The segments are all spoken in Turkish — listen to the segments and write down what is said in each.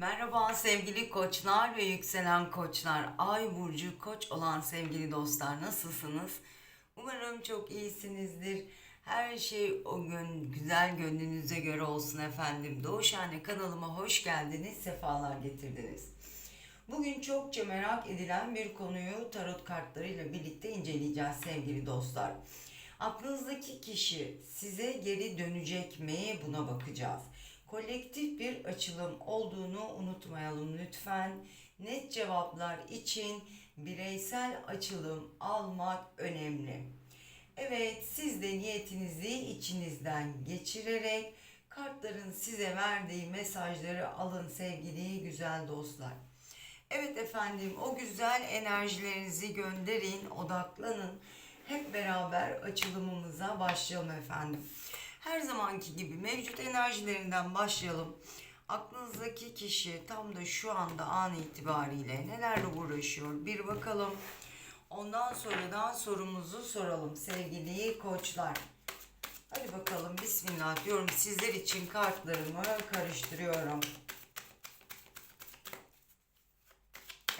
Merhaba sevgili koçlar ve yükselen koçlar. Ay burcu koç olan sevgili dostlar nasılsınız? Umarım çok iyisinizdir. Her şey o gün güzel gönlünüze göre olsun efendim. Doğuşhane kanalıma hoş geldiniz, sefalar getirdiniz. Bugün çokça merak edilen bir konuyu tarot kartlarıyla birlikte inceleyeceğiz sevgili dostlar. Aklınızdaki kişi size geri dönecek mi buna bakacağız. Kolektif bir açılım olduğunu unutmayalım lütfen. Net cevaplar için bireysel açılım almak önemli. Evet, siz de niyetinizi içinizden geçirerek kartların size verdiği mesajları alın sevgili güzel dostlar. Evet efendim, o güzel enerjilerinizi gönderin, odaklanın. Hep beraber açılımımıza başlayalım efendim. Her zamanki gibi mevcut enerjilerinden başlayalım. Aklınızdaki kişi tam da şu anda an itibariyle nelerle uğraşıyor bir bakalım. Ondan sonradan sorumuzu soralım sevgili koçlar. Hadi bakalım bismillah diyorum sizler için kartlarımı karıştırıyorum.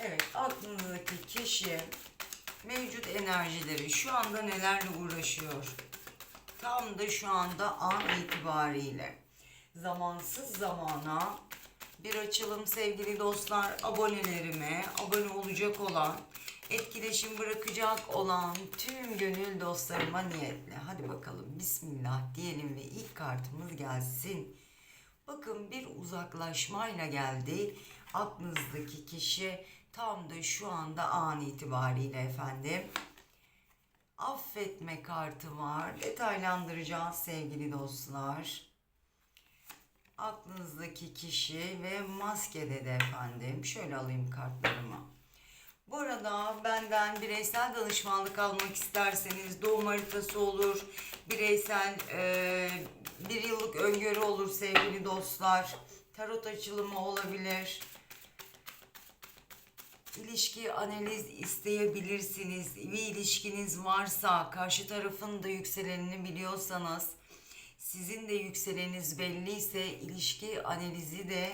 Evet aklınızdaki kişi mevcut enerjileri şu anda nelerle uğraşıyor? Tam da şu anda an itibariyle zamansız zamana bir açılım sevgili dostlar abonelerime abone olacak olan etkileşim bırakacak olan tüm gönül dostlarıma niyetle hadi bakalım bismillah diyelim ve ilk kartımız gelsin. Bakın bir uzaklaşmayla geldi. Aklınızdaki kişi tam da şu anda an itibariyle efendim. Affetme kartı var. Detaylandıracağız sevgili dostlar. Aklınızdaki kişi ve maskede de efendim. Şöyle alayım kartlarımı. Bu arada benden bireysel danışmanlık almak isterseniz doğum haritası olur, bireysel e, bir yıllık öngörü olur sevgili dostlar, tarot açılımı olabilir, ilişki analiz isteyebilirsiniz. Bir ilişkiniz varsa, karşı tarafın da yükselenini biliyorsanız, sizin de yükseleniniz belliyse ilişki analizi de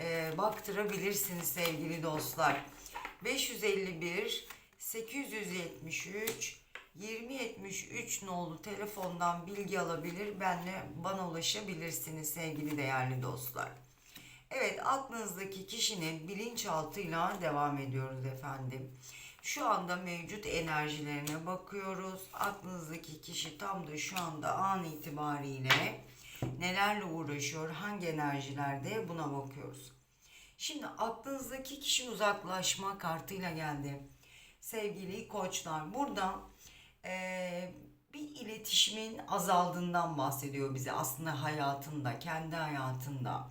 e, baktırabilirsiniz sevgili dostlar. 551 873 2073 nolu telefondan bilgi alabilir, benle bana ulaşabilirsiniz sevgili değerli dostlar. Evet, aklınızdaki kişinin bilinçaltıyla devam ediyoruz efendim. Şu anda mevcut enerjilerine bakıyoruz. Aklınızdaki kişi tam da şu anda an itibariyle nelerle uğraşıyor, hangi enerjilerde buna bakıyoruz. Şimdi aklınızdaki kişi uzaklaşma kartıyla geldi. Sevgili koçlar burada eee, bir iletişimin azaldığından bahsediyor bize aslında hayatında, kendi hayatında.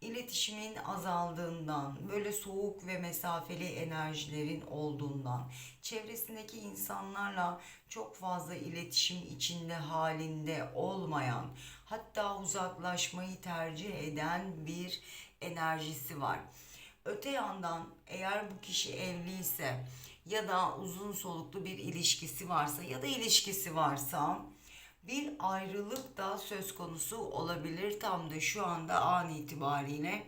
İletişimin azaldığından, böyle soğuk ve mesafeli enerjilerin olduğundan, çevresindeki insanlarla çok fazla iletişim içinde halinde olmayan, hatta uzaklaşmayı tercih eden bir enerjisi var. Öte yandan eğer bu kişi evliyse ya da uzun soluklu bir ilişkisi varsa ya da ilişkisi varsa bir ayrılık da söz konusu olabilir. Tam da şu anda an itibariyle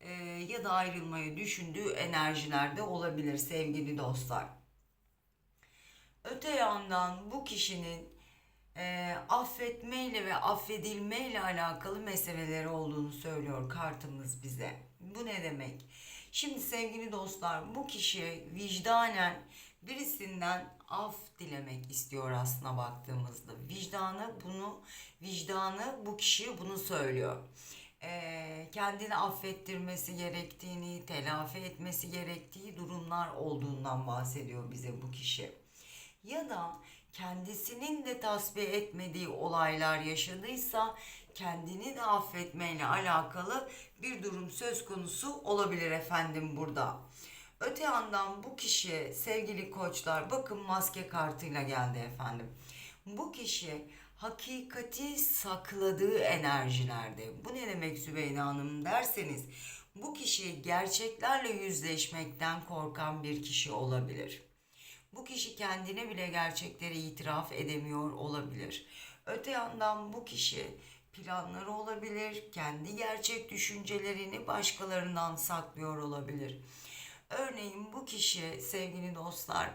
e, ya da ayrılmayı düşündüğü enerjilerde olabilir sevgili dostlar. Öte yandan bu kişinin e, affetmeyle ve affedilmeyle alakalı meseleleri olduğunu söylüyor kartımız bize. Bu ne demek? Şimdi sevgili dostlar bu kişi vicdanen birisinden af dilemek istiyor aslına baktığımızda. Vicdanı bunu, vicdanı bu kişiye bunu söylüyor. Ee, kendini affettirmesi gerektiğini, telafi etmesi gerektiği durumlar olduğundan bahsediyor bize bu kişi. Ya da kendisinin de tasfiye etmediği olaylar yaşadıysa kendini de affetmeyle alakalı bir durum söz konusu olabilir efendim burada. Öte yandan bu kişi sevgili koçlar bakın maske kartıyla geldi efendim. Bu kişi hakikati sakladığı enerjilerde. Bu ne demek Sübeyde Hanım derseniz bu kişi gerçeklerle yüzleşmekten korkan bir kişi olabilir. Bu kişi kendine bile gerçekleri itiraf edemiyor olabilir. Öte yandan bu kişi planları olabilir, kendi gerçek düşüncelerini başkalarından saklıyor olabilir. Örneğin bu kişi sevgili dostlar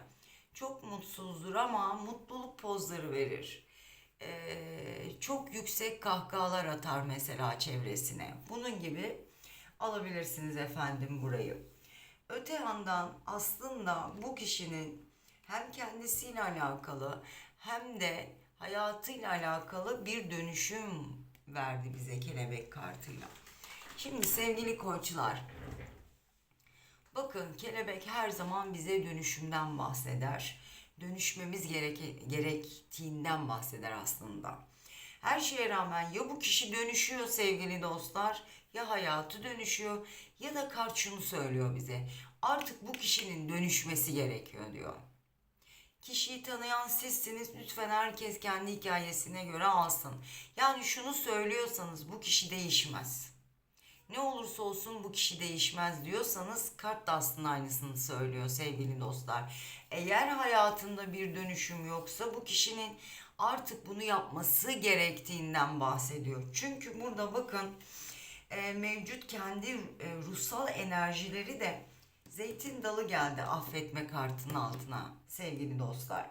çok mutsuzdur ama mutluluk pozları verir. Ee, çok yüksek kahkahalar atar mesela çevresine. Bunun gibi alabilirsiniz efendim burayı. Öte yandan aslında bu kişinin hem kendisiyle alakalı hem de hayatıyla alakalı bir dönüşüm verdi bize kelebek kartıyla. Şimdi sevgili koçlar, bakın kelebek her zaman bize dönüşümden bahseder. Dönüşmemiz gereke, gerektiğinden bahseder aslında. Her şeye rağmen ya bu kişi dönüşüyor sevgili dostlar ya hayatı dönüşüyor ya da kart şunu söylüyor bize. Artık bu kişinin dönüşmesi gerekiyor diyor. Kişiyi tanıyan sizsiniz. Lütfen herkes kendi hikayesine göre alsın. Yani şunu söylüyorsanız bu kişi değişmez. Ne olursa olsun bu kişi değişmez diyorsanız kart da aslında aynısını söylüyor sevgili dostlar. Eğer hayatında bir dönüşüm yoksa bu kişinin artık bunu yapması gerektiğinden bahsediyor. Çünkü burada bakın e, mevcut kendi e, ruhsal enerjileri de zeytin dalı geldi affetme kartının altına sevgili dostlar.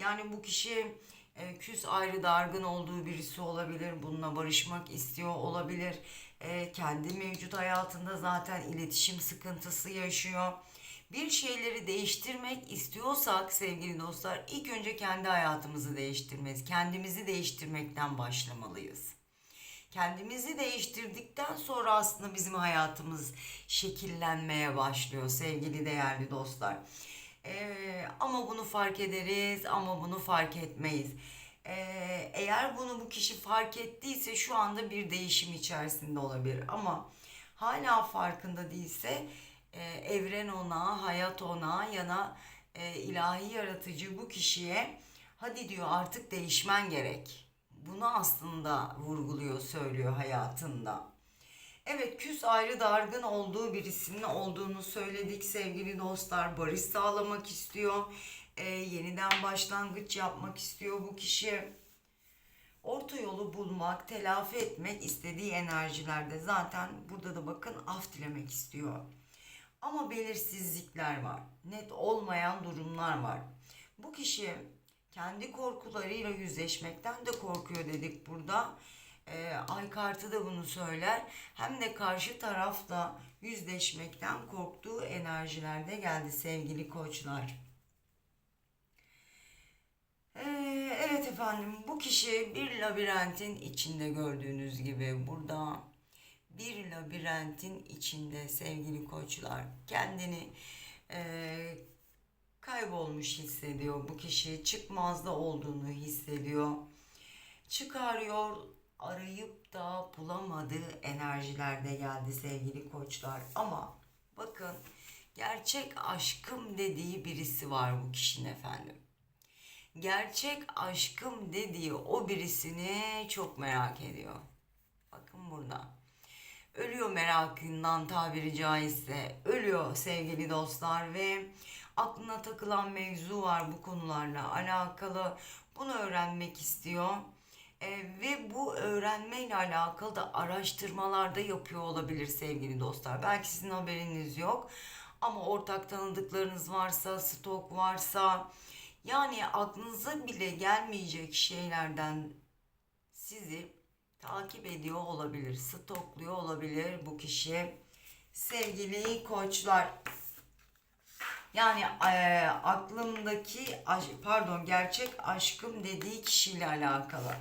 Yani bu kişi e, küs ayrı dargın olduğu birisi olabilir. Bununla barışmak istiyor olabilir. E, kendi mevcut hayatında zaten iletişim sıkıntısı yaşıyor. Bir şeyleri değiştirmek istiyorsak sevgili dostlar ilk önce kendi hayatımızı değiştirmeliyiz. Kendimizi değiştirmekten başlamalıyız. Kendimizi değiştirdikten sonra aslında bizim hayatımız şekillenmeye başlıyor sevgili değerli dostlar. Ee, ama bunu fark ederiz ama bunu fark etmeyiz. Ee, eğer bunu bu kişi fark ettiyse şu anda bir değişim içerisinde olabilir ama hala farkında değilse e, evren ona, hayat ona yana e, ilahi yaratıcı bu kişiye hadi diyor artık değişmen gerek. Bunu aslında vurguluyor, söylüyor hayatında. Evet küs ayrı dargın olduğu birisinin olduğunu söyledik sevgili dostlar. Barış sağlamak istiyor. Ee, yeniden başlangıç yapmak istiyor bu kişi. Orta yolu bulmak, telafi etmek istediği enerjilerde zaten burada da bakın af dilemek istiyor. Ama belirsizlikler var. Net olmayan durumlar var. Bu kişi kendi korkularıyla yüzleşmekten de korkuyor dedik burada. Ee, ay kartı da bunu söyler. Hem de karşı tarafla yüzleşmekten korktuğu enerjilerde geldi sevgili koçlar. Ee, evet efendim bu kişi bir labirentin içinde gördüğünüz gibi burada bir labirentin içinde sevgili koçlar kendini e, kaybolmuş hissediyor bu kişi çıkmazda olduğunu hissediyor çıkarıyor arayıp da bulamadığı enerjilerde geldi sevgili koçlar. Ama bakın gerçek aşkım dediği birisi var bu kişinin efendim. Gerçek aşkım dediği o birisini çok merak ediyor. Bakın burada. Ölüyor merakından tabiri caizse. Ölüyor sevgili dostlar ve aklına takılan mevzu var bu konularla alakalı. Bunu öğrenmek istiyor e, ve bu öğrenmeyle alakalı da araştırmalarda yapıyor olabilir sevgili dostlar belki sizin haberiniz yok ama ortak tanıdıklarınız varsa stok varsa yani aklınıza bile gelmeyecek şeylerden sizi takip ediyor olabilir, stokluyor olabilir bu kişi. Sevgili koçlar, yani e, aklımdaki pardon gerçek aşkım dediği kişiyle alakalı.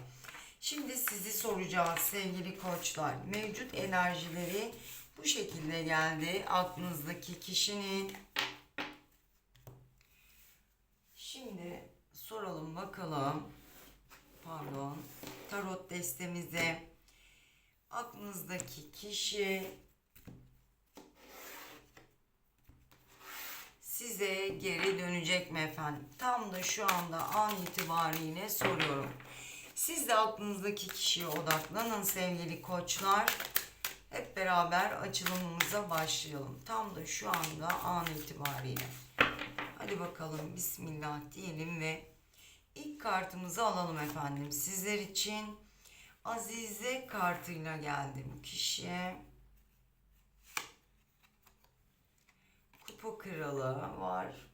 Şimdi sizi soracağız sevgili koçlar. Mevcut enerjileri bu şekilde geldi aklınızdaki kişinin. Şimdi soralım bakalım. Pardon. Tarot destemize aklınızdaki kişi size geri dönecek mi efendim? Tam da şu anda an itibariyle soruyorum. Siz de aklınızdaki kişiye odaklanın sevgili koçlar. Hep beraber açılımımıza başlayalım. Tam da şu anda an itibariyle. Hadi bakalım bismillah diyelim ve ilk kartımızı alalım efendim. Sizler için Azize kartıyla geldi bu kişi. Kupa kralı var.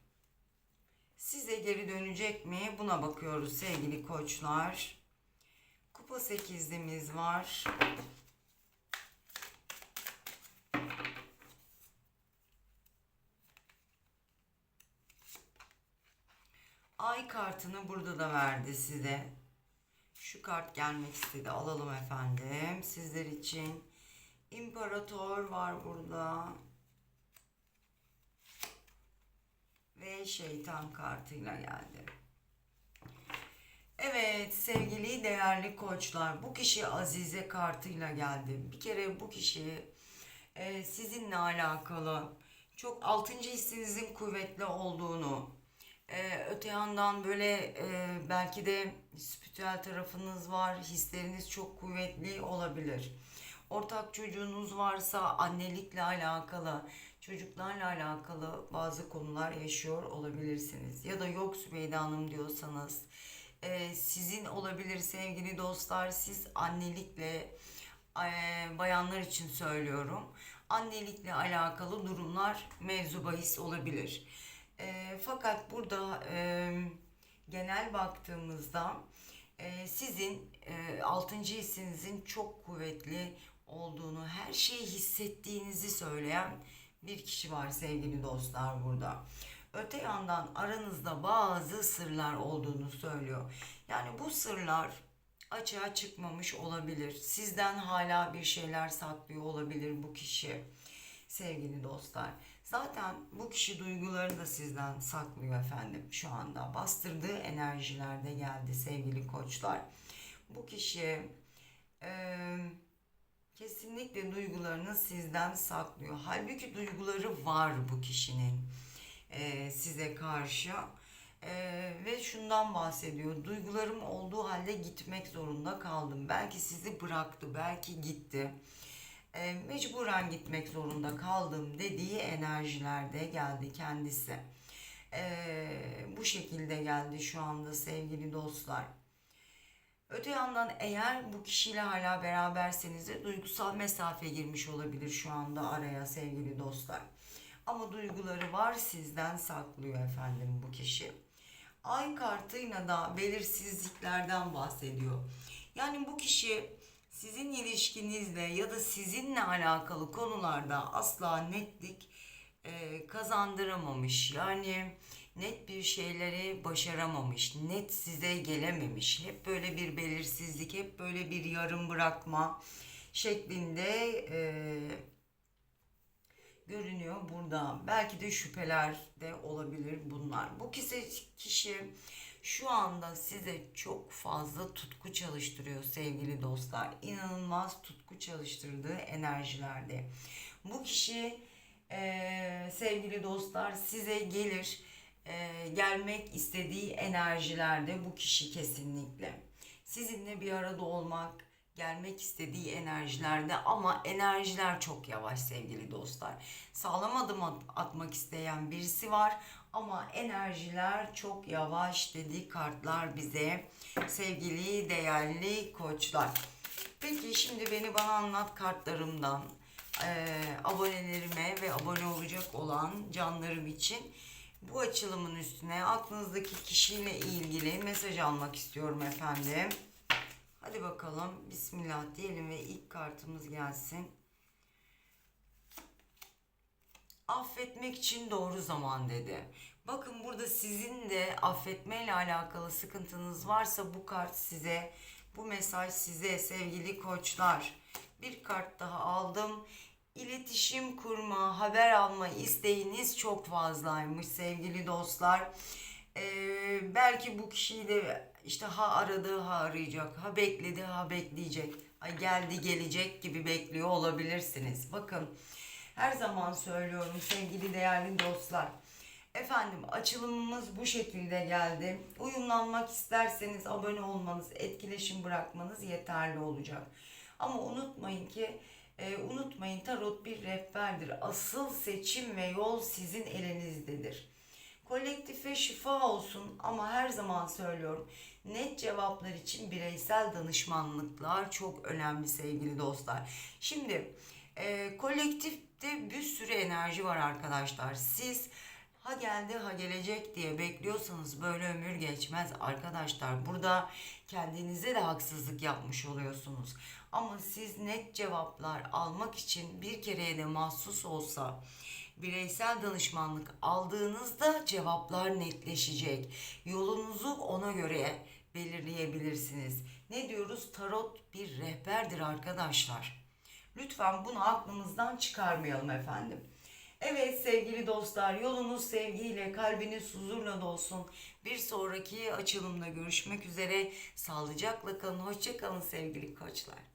Size geri dönecek mi? Buna bakıyoruz sevgili koçlar. Kupa sekizlimiz var. Ay kartını burada da verdi size. Şu kart gelmek istedi. Alalım efendim. Sizler için. İmparator var burada. Ve şeytan kartıyla geldi. Evet sevgili değerli koçlar bu kişi Azize kartıyla geldi. Bir kere bu kişi e, sizinle alakalı çok altıncı hissinizin kuvvetli olduğunu e, öte yandan böyle e, belki de spiritüel tarafınız var hisleriniz çok kuvvetli olabilir. Ortak çocuğunuz varsa annelikle alakalı çocuklarla alakalı bazı konular yaşıyor olabilirsiniz. Ya da yok Sübeyde Hanım diyorsanız e, sizin olabilir sevgili dostlar siz annelikle e, bayanlar için söylüyorum annelikle alakalı durumlar mevzu bahis olabilir. E, fakat burada e, genel baktığımızda e, sizin e, 6. hissinizin çok kuvvetli olduğunu, her şeyi hissettiğinizi söyleyen bir kişi var sevgili dostlar burada. Öte yandan aranızda bazı sırlar olduğunu söylüyor. Yani bu sırlar açığa çıkmamış olabilir. Sizden hala bir şeyler saklıyor olabilir bu kişi. Sevgili dostlar. Zaten bu kişi duygularını da sizden saklıyor efendim şu anda. Bastırdığı enerjilerde geldi sevgili koçlar. Bu kişi eee kesinlikle duygularını sizden saklıyor. Halbuki duyguları var bu kişinin e, size karşı. E, ve şundan bahsediyor. Duygularım olduğu halde gitmek zorunda kaldım. Belki sizi bıraktı, belki gitti. E, mecburen gitmek zorunda kaldım dediği enerjilerde geldi kendisi. E, bu şekilde geldi şu anda sevgili dostlar. Öte yandan eğer bu kişiyle hala beraberseniz de duygusal mesafe girmiş olabilir şu anda araya sevgili dostlar. Ama duyguları var sizden saklıyor efendim bu kişi. Ay kartıyla da belirsizliklerden bahsediyor. Yani bu kişi sizin ilişkinizle ya da sizinle alakalı konularda asla netlik e, kazandıramamış. Yani net bir şeyleri başaramamış, net size gelememiş. Hep böyle bir belirsizlik, hep böyle bir yarım bırakma şeklinde e, görünüyor burada. Belki de şüpheler de olabilir bunlar. Bu kişi, kişi şu anda size çok fazla tutku çalıştırıyor sevgili dostlar. İnanılmaz tutku çalıştırdığı enerjilerde. Bu kişi e, sevgili dostlar size gelir e, gelmek istediği enerjilerde bu kişi kesinlikle. Sizinle bir arada olmak, gelmek istediği enerjilerde ama enerjiler çok yavaş sevgili dostlar. Sağlam adım atmak isteyen birisi var ama enerjiler çok yavaş dedi kartlar bize sevgili değerli koçlar. Peki şimdi beni bana anlat kartlarımdan e, abonelerime ve abone olacak olan canlarım için bu açılımın üstüne aklınızdaki kişiyle ilgili mesaj almak istiyorum efendim. Hadi bakalım Bismillah diyelim ve ilk kartımız gelsin. Affetmek için doğru zaman dedi. Bakın burada sizin de affetmeyle alakalı sıkıntınız varsa bu kart size, bu mesaj size sevgili koçlar. Bir kart daha aldım. İletişim kurma, haber alma isteğiniz çok fazlaymış sevgili dostlar. Ee, belki bu kişiyi de işte ha aradı ha arayacak, ha bekledi ha bekleyecek, ha geldi gelecek gibi bekliyor olabilirsiniz. Bakın her zaman söylüyorum sevgili değerli dostlar. Efendim açılımımız bu şekilde geldi. Uyumlanmak isterseniz abone olmanız, etkileşim bırakmanız yeterli olacak. Ama unutmayın ki e, unutmayın tarot bir rehberdir. Asıl seçim ve yol sizin elinizdedir. Kolektife şifa olsun ama her zaman söylüyorum. Net cevaplar için bireysel danışmanlıklar çok önemli sevgili dostlar. Şimdi e, kolektifte bir sürü enerji var arkadaşlar. Siz ha geldi ha gelecek diye bekliyorsanız böyle ömür geçmez arkadaşlar. Burada kendinize de haksızlık yapmış oluyorsunuz. Ama siz net cevaplar almak için bir kereye de mahsus olsa bireysel danışmanlık aldığınızda cevaplar netleşecek. Yolunuzu ona göre belirleyebilirsiniz. Ne diyoruz? Tarot bir rehberdir arkadaşlar. Lütfen bunu aklımızdan çıkarmayalım efendim. Evet sevgili dostlar yolunuz sevgiyle kalbiniz huzurla dolsun. Bir sonraki açılımda görüşmek üzere. Sağlıcakla kalın. Hoşça kalın sevgili koçlar.